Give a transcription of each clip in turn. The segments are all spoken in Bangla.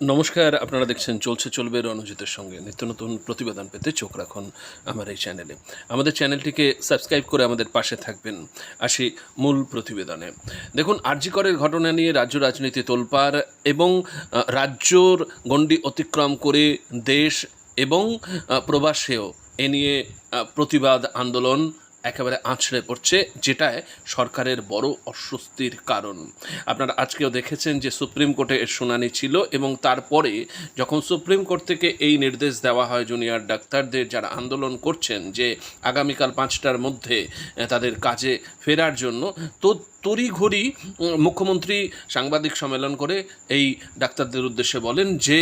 নমস্কার, আপনারা দেখছেন চলছে চলবে রণজিতের সঙ্গে। নিত্য নতুন প্রতিবেদন পেতে চোখ রাখুন আমার এই চ্যানেলে। আমাদের চ্যানেলটিকে সাবস্ক্রাইব করে আমাদের পাশে থাকবেন। আসি মূল প্রতিবেদনে। দেখুন, আরজিকরের ঘটনা নিয়ে রাজ্য রাজনীতি তোলপাড় এবং রাজ্যর গণ্ডি অতিক্রম করে দেশ এবং প্রবাসেও এ নিয়ে প্রতিবাদ আন্দোলন একেবারে আছড়ে পড়ছে যেটায় সরকারের বড় অস্বস্তির কারণ। আপনারা আজকেও দেখেছেন যে সুপ্রিম কোর্টে এর শুনানি ছিল এবং তারপরে যখন সুপ্রিম কোর্ট থেকে এই নির্দেশ দেওয়া হয় জুনিয়র ডাক্তারদের যারা আন্দোলন করছেন যে আগামীকাল পাঁচটার মধ্যে তাদের কাজে ফেরার জন্য, তো তড়িঘড়ি মুখ্যমন্ত্রী সাংবাদিক সম্মেলন করে এই ডাক্তারদের উদ্দেশ্যে বলেন যে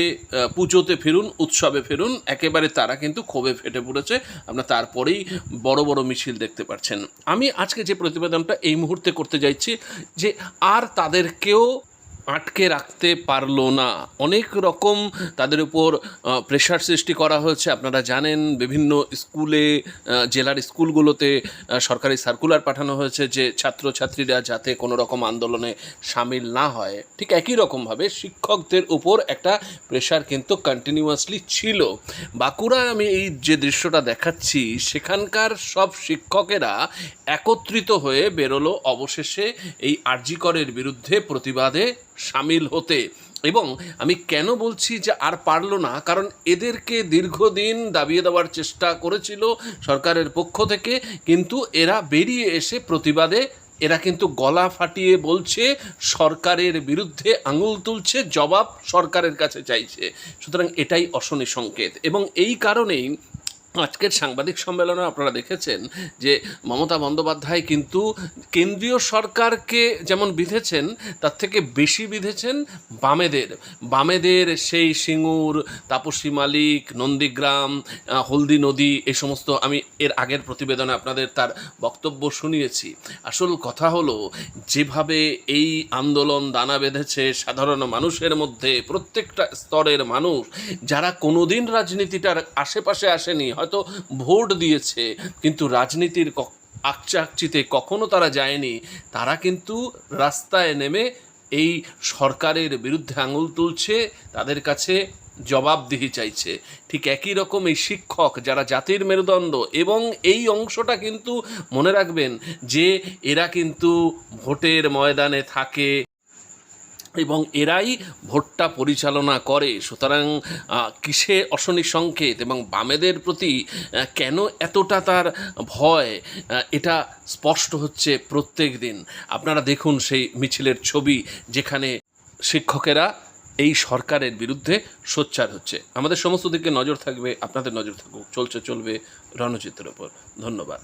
পুজোতে ফিরুন, উৎসবে ফিরুন, একেবারে তারা কিন্তু ক্ষোভে ফেটে পড়েছে। আপনার তারপরেই বড় বড় মিছিল দেখতে পাচ্ছেন। আমি আজকে যে প্রতিবেদনটা এই মুহূর্তে করতে যাচ্ছি যে, আর তাদেরকেও আটকে রাখতে পারল না। অনেক রকম তাদের উপর প্রেশার সৃষ্টি করা হয়েছে। আপনারা জানেন, বিভিন্ন স্কুলে জেলার স্কুলগুলোতে সরকারি সার্কুলার পাঠানো হয়েছে যে ছাত্রছাত্রীরা যাতে কোনো রকম আন্দোলনে সামিল না হয়। ঠিক একই রকমভাবে শিক্ষকদের উপর একটা প্রেশার কিন্তু কন্টিনিউয়াসলি ছিল। বাঁকুড়ায় আমি এই যে দৃশ্যটা দেখাচ্ছি, সেখানকার সব শিক্ষকেরা একত্রিত হয়ে বেরোলো। অবশেষে এই আরজিকরের বিরুদ্ধে প্রতিবাদে সামিল হতে। এবং আমি কেন বলছি যে আর পারল না? কারণ এদেরকে দীর্ঘদিন দাবিয়ে দেওয়ার চেষ্টা করেছিল সরকারের পক্ষ থেকে, কিন্তু এরা বেরিয়ে এসে প্রতিবাদে, এরা কিন্তু গলা ফাটিয়ে বলছে, সরকারের বিরুদ্ধে আঙুল তুলছে, জবাব সরকারের কাছে চাইছে। সুতরাং এটাই অশনি সংকেত। এবং এই কারণেই আজকের সাংবাদিক সম্মেলনে আপনারা দেখেছেন যে মমতা বন্দ্যোপাধ্যায় কিন্তু কেন্দ্রীয় সরকারকে যেমন বিধেছেন, তার থেকে বেশি বিধেছেন বামেদের। বামেদের সেই সিঙ্গুর, তাপসী মালিক, নন্দীগ্রাম হলদি নদী এই সমস্ত আমি এর আগের প্রতিবেদনে আপনাদের তার বক্তব্য শুনিয়েছি। আসল কথা হলো, যেভাবে এই আন্দোলন দানা বেঁধেছে সাধারণ মানুষের মধ্যে, প্রত্যেকটা স্তরের মানুষ, যারা কোনোদিন রাজনীতিটার আশেপাশে আসেনি হয়তো ভোট দিয়েছে, কিন্তু রাজনীতির আকচাকচিতে কখনো তারা যায়নি। তারা কিন্তু রাস্তায় নেমে এই সরকারের বিরুদ্ধে আঙুল তুলছে, তাদের কাছে জবাবদিহি চাইছে। ঠিক একই রকম এই শিক্ষক যারা জাতির মেরুদণ্ড এবং এই অংশটা কিন্তু মনে রাখবেন যে এরা কিন্তু ভোটের ময়দানে থাকে এবং এরাই ভোটটা পরিচালনা করে। সুতরাং কিসে অশনি সংকেত এবং বামেদের প্রতি কেন এতটা তার ভয়? এটা স্পষ্ট হচ্ছে প্রত্যেক দিন। আপনারা দেখুন সেই মিছিলের ছবি যেখানে শিক্ষকেরা এই সরকারের বিরুদ্ধে সোচ্চার হচ্ছে। আমাদের সমস্ত দিকে নজর থাকবে, আপনাদের নজর থাকুক, চলছে, চলবে রণচিত্রের ওপর। ধন্যবাদ।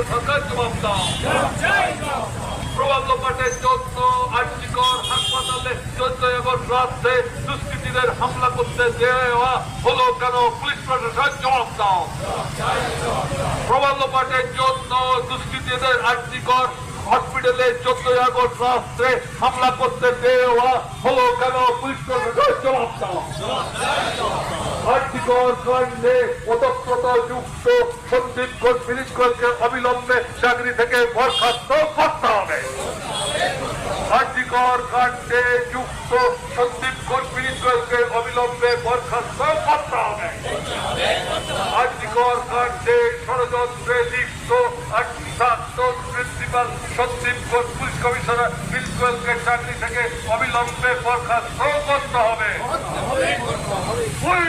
সরকার জবাব আর্থিকর হাসপাতালে চোদ্দ আগস্ট রাত্রে দুষ্কৃতীদের হামলা করতে হলো কেন পুলিশ প্রশাসন জবাব দাও লোপাটের জন্য দুষ্কৃতীদের আর্থিকর হসপিটালে চোদ্দই আগস্ট রাষ্ট্রে হামলা করতে দেওয়া হলো কেন? যুক্ত সন্দীপ অবিলম্বে চাকরি থেকে বরখাস্ত করতে হবে। যুক্ত প্রিন্সিপাল সচিব পুলিশ কমিশনার প্রিন্সিপালকে চাকরি থেকে অবিলম্বে বরখাস্ত। করতে হবে। উই